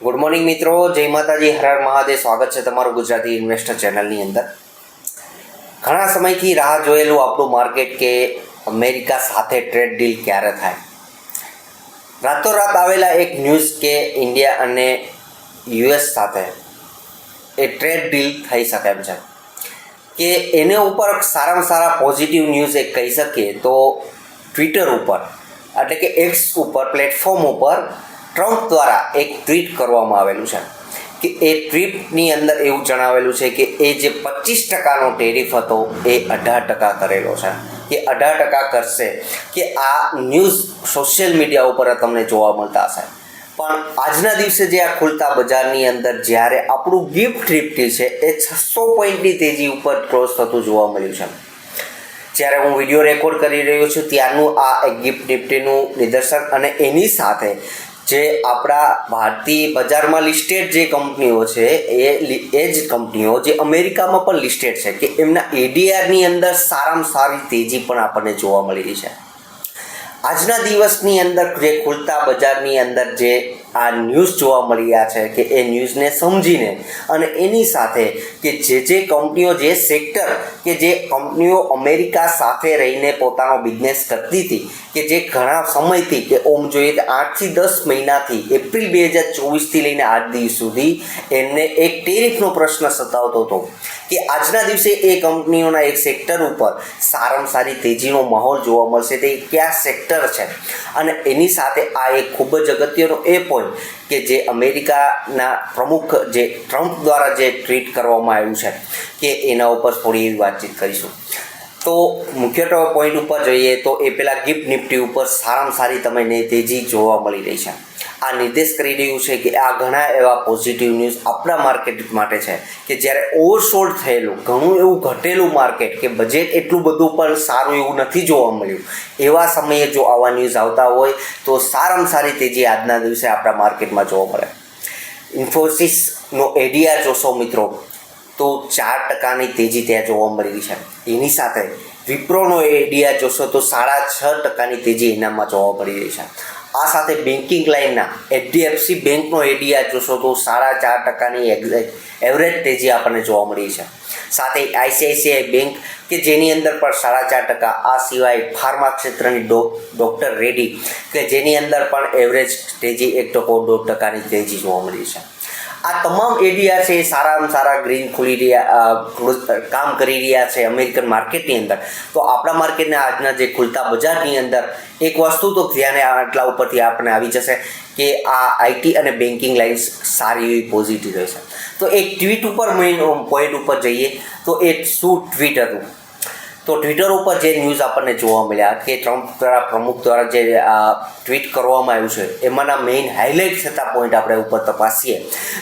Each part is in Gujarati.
ગુડ મોર્નિંગ મિત્રો. જય માતાજી. હર હર મહાદેવ. સ્વાગત છે તમારું ગુજરાતી ઇન્વેસ્ટર ચેનલની અંદર. ઘણા સમયથી રાહ જોયેલું આપણું માર્કેટ કે અમેરિકા સાથે ટ્રેડ ડીલ ક્યારે થાય? રાતોરાત આવેલા એક ન્યૂઝ કે ઇન્ડિયા અને યુએસ સાથે એ ટ્રેડ ડીલ થઈ શકે એમ છે. કે એને ઉપર સારામાં સારા પોઝિટિવ ન્યૂઝ એક કહી શકીએ તો ટ્વિટર ઉપર, એટલે કે એક્સ ઉપર પ્લેટફોર્મ ઉપર ટ્રમ્પ દ્વારા એક ટ્વીટ કરવામાં આવેલું છે કે એ ટ્વીટની અંદર એવું જણાવેલું છે કે એ જે પચીસ ટકાનો ટેરિફ હતો એ અઢાર ટકા કરેલો છે. કે અઢાર ટકા કરશે કે આ ન્યૂઝ સોશિયલ મીડિયા ઉપર તમને જોવા મળતા હશે. પણ આજના દિવસે જે આ ખુલતા બજારની અંદર જ્યારે આપણું ગિફ્ટ નિફ્ટી છે એ છસો પોઈન્ટની તેજી ઉપર ક્રોસ થતું જોવા મળ્યું છે. જ્યારે હું વીડિયો રેકોર્ડ કરી રહ્યો છું ત્યારનું આ ગિફ્ટ નિફ્ટીનું નિદર્શન અને એની સાથે જે આપણા ભારતીય બજારમાં લિસ્ટેડ જે કંપનીઓ છે, એ એ જ કંપનીઓ જે અમેરિકામાં પણ લિસ્ટેડ છે, કે એમના એડીઆરની અંદર સારામાં સારી તેજી પણ આપણને જોવા મળી રહી છે. આજના દિવસની અંદર જે ખુલતા બજારની અંદર જે આ ન્યૂઝ જોવા મળી રહ્યા છે કે એ ન્યૂઝને સમજીને અને એની સાથે કે જે જે કંપનીઓ, જે સેક્ટર કે જે કંપનીઓ અમેરિકા સાથે રહીને પોતાનો બિઝનેસ કરતી હતી કે જે ઘણા સમયથી કે ઓમ જોઈએ તો આઠથી દસ મહિનાથી એપ્રિલ બે હજાર ચોવીસથી લઈને આજ દિવસ સુધી એમને એક ટેરિફનો પ્રશ્ન સતાવતો હતો. કે આજના દિવસે એ કંપનીઓના એક સેક્ટર ઉપર સારામાં સારી તેજીનો માહોલ જોવા મળશે. તે કયા સેક્ટર છે? અને એની સાથે આ એક ખૂબ જ અગત્યનો એ પોઈન્ટ કે જે અમેરિકાના પ્રમુખ જે ટ્રમ્પ દ્વારા જે ટ્વીટ કરવામાં આવ્યું છે કે એના ઉપર થોડી એવી વાતચીત કરીશું. તો મુખ્ય પોઈન્ટ ઉપર જોઈએ તો એ પેલા ગિફ્ટ નિફ્ટી ઉપર સારામાં સારી તમને તેજી જોવા મળી રહી છે. આ નિર્દેશ કરી રહ્યું છે કે આ ઘણા એવા પોઝિટિવ ન્યૂઝ આપણા માર્કેટ માટે છે કે જ્યારે ઓવરસોલ્ડ થયેલું, ઘણું એવું ઘટેલું માર્કેટ કે બજેટ એટલું બધું પણ સારું એવું નથી જોવા મળ્યું. એવા સમયે જો આવા ન્યૂઝ આવતા હોય, તો સારામાં સારી તેજી આજના દિવસે આપણા માર્કેટમાં જોવા મળે. ઇન્ફોસિસનો એડીઆર જોશો મિત્રો, તો ચાર ટકાની તેજી ત્યાં જોવા મળી છે. એની સાથે વિપ્રોનો એડીઆર જોશો તો સાડા છ ટકાની તેજી એનામાં જોવા મળી રહી છે. આ સાથે બેન્કિંગ લાઇનના એચડીએફસી બેંકનો એડીઆર જોશો તો સાડા ચાર ટકાની એવરેજ તેજી આપણને જોવા મળી છે. સાથે આઈસીઆઈસીઆઈ બેંક કે જેની અંદર પણ સાડા ચાર ટકા, આ સિવાય ફાર્મા ક્ષેત્રની ડૉક્ટર રેડી કે જેની અંદર પણ એવરેજ તેજી એક ટકો દોઢ ટકાની તેજી જોવા મળી છે. આ તમામ એરિયા છે એ સારામાં સારા ગ્રીન ખુલી રહ્યા કામ કરી રહ્યા છે અમેરિકન માર્કેટની અંદર. તો આપણા માર્કેટના આજના જે ખુલતા બજારની અંદર, એક વસ્તુ તો ધ્યાને આટલા ઉપરથી આપણને આવી જશે કે આ આઈટી અને બેન્કિંગ લાઇન્સ સારી એવી પોઝિટિવ રહેશે. તો એક ટ્વીટ ઉપર મેઇન પોઈન્ટ ઉપર જઈએ, તો એ શું ટ્વીટ હતું? તો ટ્વિટર ઉપર જે ન્યૂઝ આપણને જોવા મળ્યા કે ટ્રમ્પ દ્વારા પ્રમુખ દ્વારા જે ટ્વીટ કરવામાં આવ્યું છે, એમાંના મેઇન હાઇલાઇટ થતા પોઈન્ટ આપણે ઉપર તપાસીએ.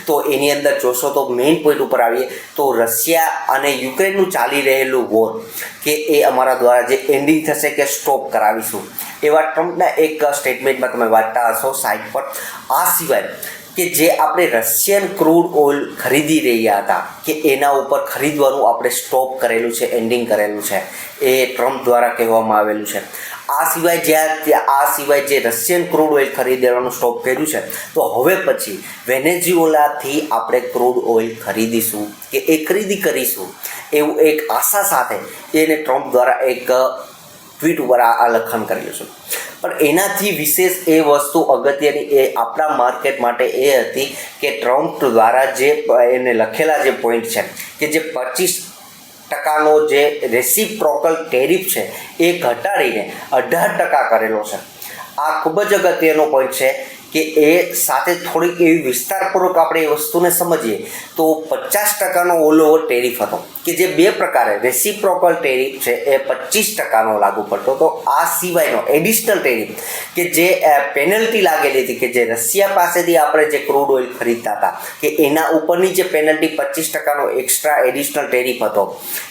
તો એની અંદર જોશો તો મેઇન પોઈન્ટ ઉપર આવીએ, તો રશિયા અને યુક્રેનનું ચાલી રહેલું વોર કે એ અમારા દ્વારા જે એન્ડિંગ થશે કે સ્ટોપ કરાવીશું. એવા ટ્રમ્પના એક સ્ટેટમેન્ટમાં તમે વાંચતા હશો સાઇટ પર. આ સિવાય કે જે આપણે રશિયન ક્રૂડ ઓઇલ ખરીદી રહ્યા હતા, કે એના ઉપર ખરીદવાનું આપણે સ્ટોપ કરેલું છે, એન્ડિંગ કરેલું છે, એ ટ્રમ્પ દ્વારા કહેવામાં આવેલું છે. આ સિવાય જ્યાં આ સિવાય જે રશિયન ક્રૂડ ઓઇલ ખરીદવાનું સ્ટોપ કર્યું છે, તો હવે પછી વેનેઝ્યુએલાથી આપણે ક્રૂડ ઓઇલ ખરીદીશું કે એ ખરીદી કરીશું, એવું એક આશા સાથે એને ટ્રમ્પ દ્વારા એક ટ્વીટ ઉપર આ લખાણ કરેલું છે. પણ એનાથી વિશેષ એ વસ્તુ અગત્યની એ આપણા માર્કેટ માટે એ હતી કે ટ્રમ્પ દ્વારા જે એને લખેલા જે પોઈન્ટ છે કે જે પચીસ ટકાનો જે રેસિપ્રોકલ ટેરિફ છે એ ઘટાડીને અઢાર ટકા કરેલો છે. આ ખૂબ જ અગત્યનો પોઈન્ટ છે કે એ સાથે થોડીક એવી વિસ્તારપૂર્વક આપણે એ વસ્તુને સમજીએ તો પચાસ ટકાનો ઓલ ઓવર ટેરિફ હતો. કે જે બે પ્રકારે રેસિપ્રોકલ ટેરિફ છે એ પચીસ ટકાનો લાગુ પડતો હતો. આ સિવાયનો એડિશનલ ટેરિફ કે જે પેનલ્ટી લાગેલી હતી કે જે રશિયા પાસેથી આપણે જે ક્રૂડ ઓઇલ ખરીદતા હતા, કે એના ઉપરની જે પેનલ્ટી પચીસ ટકાનો એક્સ્ટ્રા એડિશનલ ટેરિફ હતો,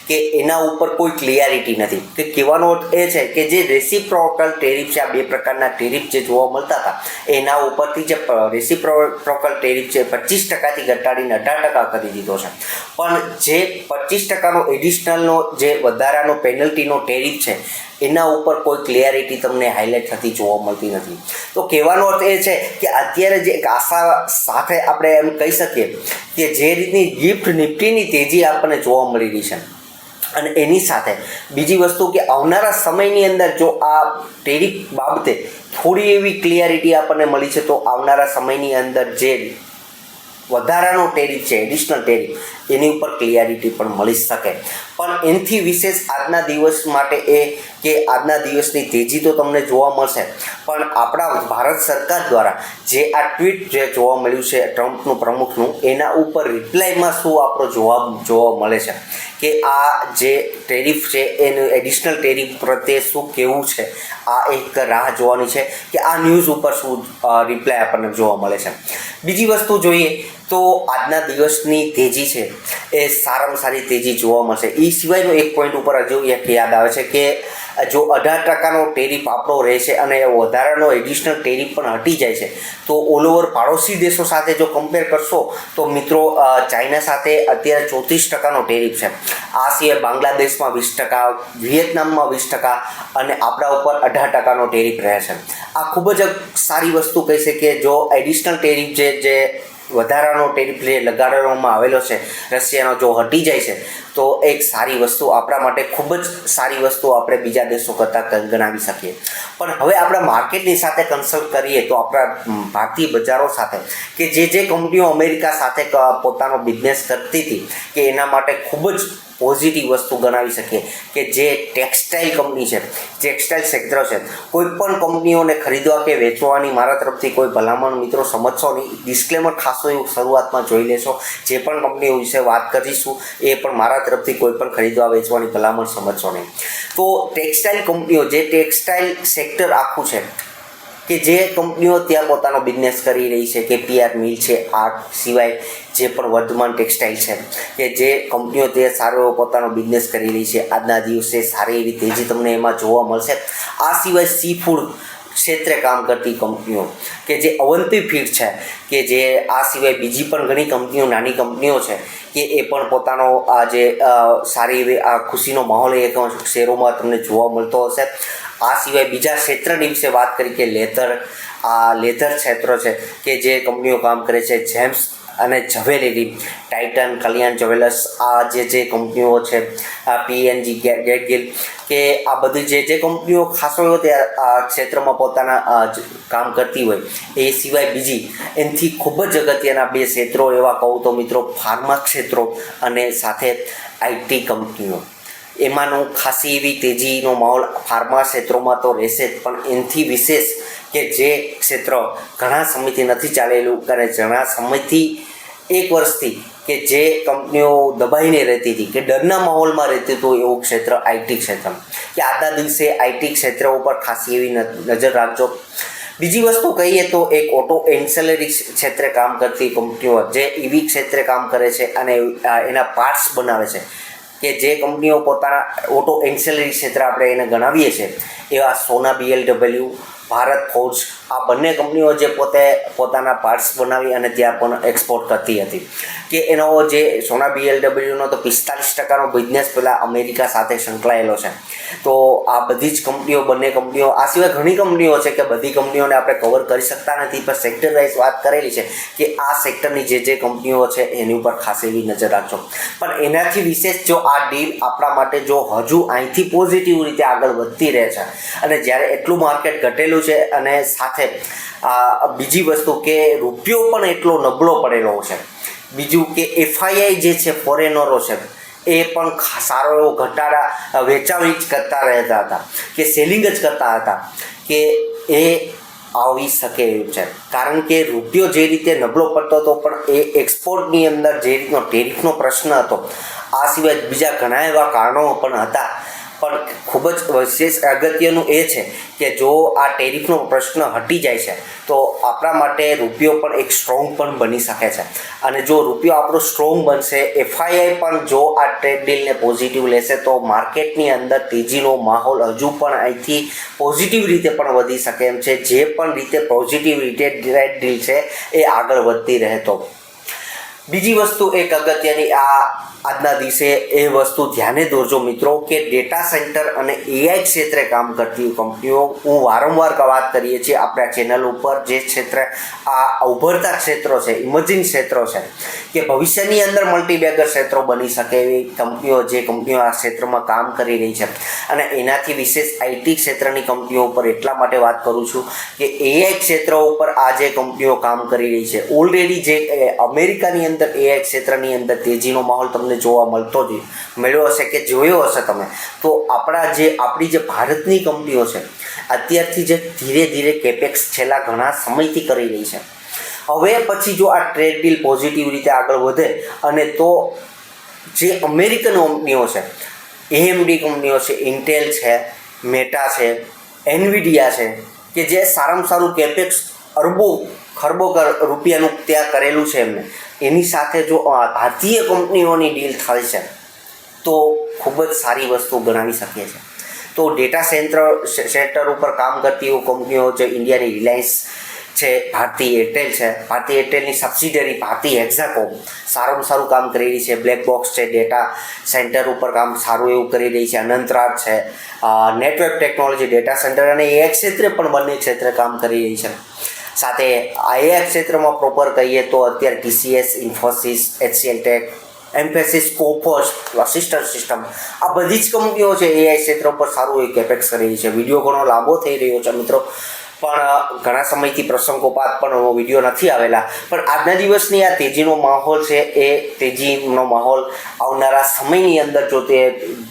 કે એના ઉપર કોઈ ક્લિયરિટી નથી. કે કહેવાનો અર્થ એ છે કે જે રેસિપ્રોકલ ટેરિફ છે, આ બે પ્રકારના ટેરિફ જે જોવા મળતા હતા, એના ઉપરથી જે રેસિપ્રોકલ ટેરિફ છે પચીસ ટકાથી ઘટાડીને અઢાર ટકા કરી દીધો છે. પણ જે પચીસ ટકાનો એડિશનલનો જે વધારાનો પેનલ્ટીનો ટેરિફ છે, એના ઉપર કોઈ ક્લિયરિટી તમને હાઇલાઇટ થતી જોવા મળતી નથી. તો કહેવાનો અર્થ એ છે કે અત્યારે જે એક આશા સાથે આપણે એમ કહી શકીએ કે જે રીતની ગિફ્ટ નિફ્ટીની તેજી આપણને જોવા મળી રહી છે. અને એની સાથે બીજી વસ્તુ કે આવનારા સમયની અંદર જો આ ટેરિફ બાબતે થોડી એવી ક્લિયરિટી આપણને મળી છે, તો આવનારા સમયની અંદર જે વધારાનો ટેરિફ છે એડિશનલ ટેરિફ એની ઉપર ક્લિયરિટી પણ મળી શકે. પણ એનાથી વિશેષ આજના દિવસ માટે એ કે આજના દિવસની તેજી તો તમને જોવા મળશે. પણ આપણા ભારત સરકાર દ્વારા જે આ ટ્વીટ જે જોવા મળ્યું છે ટ્રમ્પનું પ્રમુખનું, એના ઉપર રિપ્લાયમાં શું આપણો જવાબ જોવા મળે છે? કે આ જે ટેરિફ છે, એનું એડિશનલ ટેરિફ પ્રત્યે શું કેવું છે? આ એક રાહ જોવાની છે કે આ ન્યૂઝ ઉપર શું રિપ્લાય આપણને જોવા મળે છે. બીજી વસ્તુ જોઈએ તો આજના દિવસની તેજી છે એ સારામાં સારી તેજી જોવા મળશે. એ સિવાયનો એક પોઈન્ટ ઉપર હજુ એક યાદ આવે છે કે જો અઢાર ટકાનો ટેરિફ આપણો રહેશે અને વધારાનો એડિશનલ ટેરિફ પણ હટી જાય છે, તો ઓલ ઓવર પાડોશી દેશો સાથે જો કમ્પેર કરશો, તો મિત્રો ચાઇના સાથે અત્યારે ચોત્રીસ ટકાનો ટેરિફ છે. આ સિવાય બાંગ્લાદેશમાં વીસ ટકા, વિયેતનામમાં વીસ ટકા અને આપણા ઉપર અઢાર ટકાનો ટેરિફ રહે છે. આ ખૂબ જ સારી વસ્તુ કહી શકીએ, જો એડિશનલ ટેરિફ જે જે વધારાનો ટેરિફ લગાડવામાં આવેલો છે. રશિયાનો જો હટી જાય છે, તો એક સારી વસ્તુ આપણા માટે ખૂબ જ સારી વસ્તુ આપણે બીજા દેશો કરતાં ગણાવી શકીએ. પણ હવે આપણા માર્કેટની સાથે કન્સલ્ટ કરીએ તો આપણા ભારતીય બજારો સાથે કે જે જે કંપનીઓ અમેરિકા સાથે પોતાનો બિઝનેસ કરતી હતી કે એના માટે ખૂબ જ પોઝિટિવ વસ્તુ ગણાવી શકીએ કે જે ટેક્સટાઇલ કંપની છે ટેક્સટાઇલ ક્ષેત્ર છે, કોઈ પણ કંપનીઓને ખરીદવા કે વેચવાની મારા તરફથી કોઈ ભલામણ મિત્રો સમજશો નહીં. ડિસ્ક્લેમર ખાસો એવું શરૂઆતમાં જોઈ લેશો. જે પણ કંપનીઓ વિશે વાત કરીશું, એ પણ મારા તરફથી કોઈ પણ ખરીદવા વેચવાની ભલામણ સમજશો નહીં. તો ટેક્સટાઇલ કંપનીઓ, જે ટેક્સટાઇલ સેક્ટર આખું છે કે જે કંપનીઓ ત્યાં પોતાનો બિઝનેસ કરી રહી છે, કે પીઆર મિલ છે આ સિવાય જે પણ વર્ધમાન ટેક્સટાઇલ છે, કે જે કંપનીઓ તે સારો એવો પોતાનો બિઝનેસ કરી રહી છે, આજના દિવસે સારી એવી તેજી તમને એમાં જોવા મળશે. આ સિવાય સી ફૂડ ક્ષેત્રે કામ કરતી કંપનીઓ, કે જે અવંતી ફીડ છે, કે જે આ સિવાય બીજી પણ ઘણી કંપનીઓ, નાની કંપનીઓ છે, કે એ પણ પોતાનો આ જે સારી એવી આ ખુશીનો માહોલ એ શેરોમાં તમને જોવા મળતો હશે. આ સિવાય બીજા ક્ષેત્રની વિશે વાત કરી કે લેધર, આ લેધર ક્ષેત્ર છે કે જે કંપનીઓ કામ કરે છે, જેમ્સ અને ઝવેલેરી ટાઇટન, કલ્યાણ જ્વેલર્સ, આ જે જે કંપનીઓ છે, આ પીએનજી ગેટગિલ કે આ બધી જે જે કંપનીઓ ખાસો એવો તે આ ક્ષેત્રમાં પોતાના કામ કરતી હોય. એ સિવાય બીજી એનાથી ખૂબ જ અગત્યના બે ક્ષેત્રો એવા કહું તો મિત્રો, ફાર્મા ક્ષેત્રો અને સાથે આઈટી કંપનીઓ. એમાંનું ખાસી એવી તેજીનો માહોલ ફાર્મા ક્ષેત્રોમાં તો રહેશે જ. પણ એનાથી વિશેષ કે જે ક્ષેત્ર ઘણા સમયથી નથી ચાલેલું અને ઘણા સમયથી એક વર્ષથી કે જે કંપનીઓ દબાઈને રહેતી હતી, કે ડરના માહોલમાં રહેતું હતું એવું ક્ષેત્ર, આઈટી ક્ષેત્ર. કે આજના દિવસે આઈટી ક્ષેત્ર ઉપર ખાસી એવી નજર રાખજો. બીજી વસ્તુ કહીએ તો એક ઓટો એન્સેલરી ક્ષેત્રે કામ કરતી કંપનીઓ જે ઈવી ક્ષેત્રે કામ કરે છે અને એના પાર્ટ્સ બનાવે છે. કે જે કંપનીઓ પોતાના ઓટો એન્સેલરી ક્ષેત્ર આપણે એને ગણાવીએ છીએ, એવા સોના બીએલડબલ્યુ ભારત ફોર્જ આ બંને કંપનીઓ જે પોતે પોતાના પાર્ટ્સ બનાવી અને ત્યાં પણ એક્સપોર્ટ કરતી હતી. કે એનો જે સોના બીએલડબલ્યુનો તો પિસ્તાલીસ ટકાનો બિઝનેસ પહેલાં અમેરિકા સાથે સંકળાયેલો છે. તો આ બધી જ કંપનીઓ, બંને કંપનીઓ, આ સિવાય ઘણી કંપનીઓ છે કે બધી કંપનીઓને આપણે કવર કરી શકતા નથી, પણ સેક્ટર વાઇઝ વાત કરેલી છે કે આ સેક્ટરની જે જે કંપનીઓ છે એની ઉપર ખાસ એવી નજર રાખજો. પણ એનાથી વિશેષ જો આ ડીલ આપણા માટે જો હજુ અહીંથી પોઝિટિવ રીતે આગળ વધતી રહે છે અને જ્યારે એટલું માર્કેટ ઘટેલું છે અને સાથે આ બીજી વસ્તુ કે રૂપિયો પણ એટલો નબળો પડેલો છે. બીજું કે એફઆઈઆઈ જે છે ફોરેનરો છે, એ પણ સારો એવો ઘટાડા વેચાવી જ કરતા રહેતા હતા. કે સેલિંગ જ કરતા હતા. કે એ આવી શકે એવું છે. કારણ કે રૂપિયો જે રીતે નબળો પડતો હતો, પણ એ એક્સપોર્ટની અંદર જે રીતનો ટેરિફનો પ્રશ્ન હતો, આ સિવાય બીજા ઘણા એવા કારણો પણ હતા. પણ ખૂબ જ વિશેષ અગત્યનું એ છે કે જો આ ટેરિફનો પ્રશ્ન હટી જાય છે, તો આપણા માટે રૂપિયો પણ એક સ્ટ્રોંગ પણ બની શકે છે. અને જો રૂપિયો આપણો સ્ટ્રોંગ બનશે, એફઆઈઆઈ પણ જો આ ટ્રેડ ડીલને પોઝિટિવ લેશે, તો માર્કેટની અંદર તેજીનો માહોલ હજુ પણ અહીંથી પોઝિટિવ રીતે પણ વધી શકે એમ છે. જે પણ રીતે પોઝિટિવ રીતે ટ્રેડ ડીલ છે, એ આગળ વધતી રહે તો. બીજી વસ્તુ એક અગત્યની, આ આજના દિવસે એ વસ્તુ ધ્યાને દોરજો મિત્રો, કે ડેટા સેન્ટર અને એઆઈ ક્ષેત્રે કામ કરતી કંપનીઓ, હું વારંવાર વાત કરીએ છીએ આપણા ચેનલ ઉપર, જે ક્ષેત્ર આ ઉભરતા ક્ષેત્રો છે ઇમર્જિંગ ક્ષેત્રો છે, કે ભવિષ્યની અંદર મલ્ટીબેગર ક્ષેત્રો બની શકે એવી કંપનીઓ, જે કંપનીઓ આ ક્ષેત્રમાં કામ કરી રહી છે. અને એનાથી વિશેષ આઈટી ક્ષેત્રની કંપનીઓ ઉપર એટલા માટે વાત કરું છું કે એઆઈ ક્ષેત્રો ઉપર આ જે કંપનીઓ કામ કરી રહી છે ઓલરેડી જે અમેરિકાની અંદર એઆઈ ક્ષેત્રની અંદર તેજીનો માહોલ તમને જોવા મળતો જ મળ્યો હશે કે જોયો હશે તમે. તો આપણા જે, આપણી જે ભારતની કંપનીઓ છે, અત્યારથી જે ધીરે ધીરે કેપેક્સ છેલ્લા ઘણા સમયથી કરી રહી છે. હવે પછી જો આ ટ્રેડ ડીલ પોઝિટિવ રીતે આગળ વધે અને તો જે અમેરિકન કંપનીઓ છે એએમડી કંપનીઓ છે ઇન્ટેલ છે મેટા છે એનવીડિયા છે, કે જે સારામાં સારું કેપેક્સ અરબો ખરબો રૂપિયાનું ત્યાં કરેલું છે એમને. એની સાથે જો ભારતીય કંપનીઓની ડીલ થાય છે, તો ખૂબ જ સારી વસ્તુ ગણાવી શકીએ છીએ. તો ડેટા સેન્ટર સેન્ટર ઉપર કામ કરતી એવું કંપનીઓ છે ઇન્ડિયાની રિલાયન્સ છે, ભારતી એરટેલ છે. ભારતી એરટેલની સબસિડરી, ભારતી એક્ઝાકોમ સારામાં સારું કામ કરી રહી છે. બ્લેક બોક્સ છે, ડેટા સેન્ટર ઉપર કામ સારું એવું કરી રહી છે. અનંતરાજ છે નેટવર્ક ટેકનોલોજી ડેટા સેન્ટર અને એ ક્ષેત્રે પણ બંને ક્ષેત્રે કામ કરી રહી છે. સાથે આઈઆઈ ક્ષેત્રમાં પ્રોપર કહીએ તો અત્યારે ટીસીએસ, ઇન્ફોસિસ એચસીએલ એમ્ફેસિસ કોફોસ અસિસ્ટન્ટ સિસ્ટમ, આ બધી જ કંપનીઓ છે એઆઈ ક્ષેત્ર પર સારું એક એપેક્સ કરી છે. વીડિયો ઘણો લાંબો થઈ રહ્યો છે મિત્રો, પણ ઘણા સમયથી પ્રસંગોપાત પણ વીડિયો નથી આવેલા. પણ આજના દિવસની આ તેજીનો માહોલ છે એ તેજીનો માહોલ આવનારા સમયની અંદર જો તે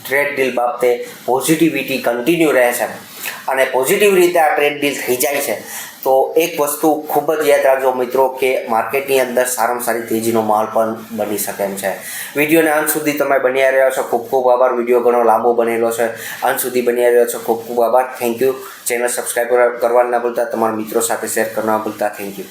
ટ્રેડ ડીલ બાબતે પોઝિટિવિટી કન્ટિન્યુ રહે છે. અને પોઝિટિવ રીતે આ ટ્રેડ ડીલ થઈ જાય છે. તો એક વસ્તુ ખૂબ જ યાદ રાખજો મિત્રો કે માર્કેટની અંદર સારામાં સારી તેજીનો માહોલ પણ બની શકે એમ છે. વિડીયોને અંત સુધી તમે બન્યા રહ્યા છો. ખૂબ ખૂબ આભાર. વીડિયો ઘણો લાંબો બનેલો છે. અંત સુધી બન્યા રહ્યો છો. ખૂબ ખૂબ આભાર. થેન્ક યુ ચેનલ સબસ્ક્રાઈબ કરવા ના ભૂલતા. તમારા મિત્રો સાથે શેર કરવા ભૂલતા. Thank you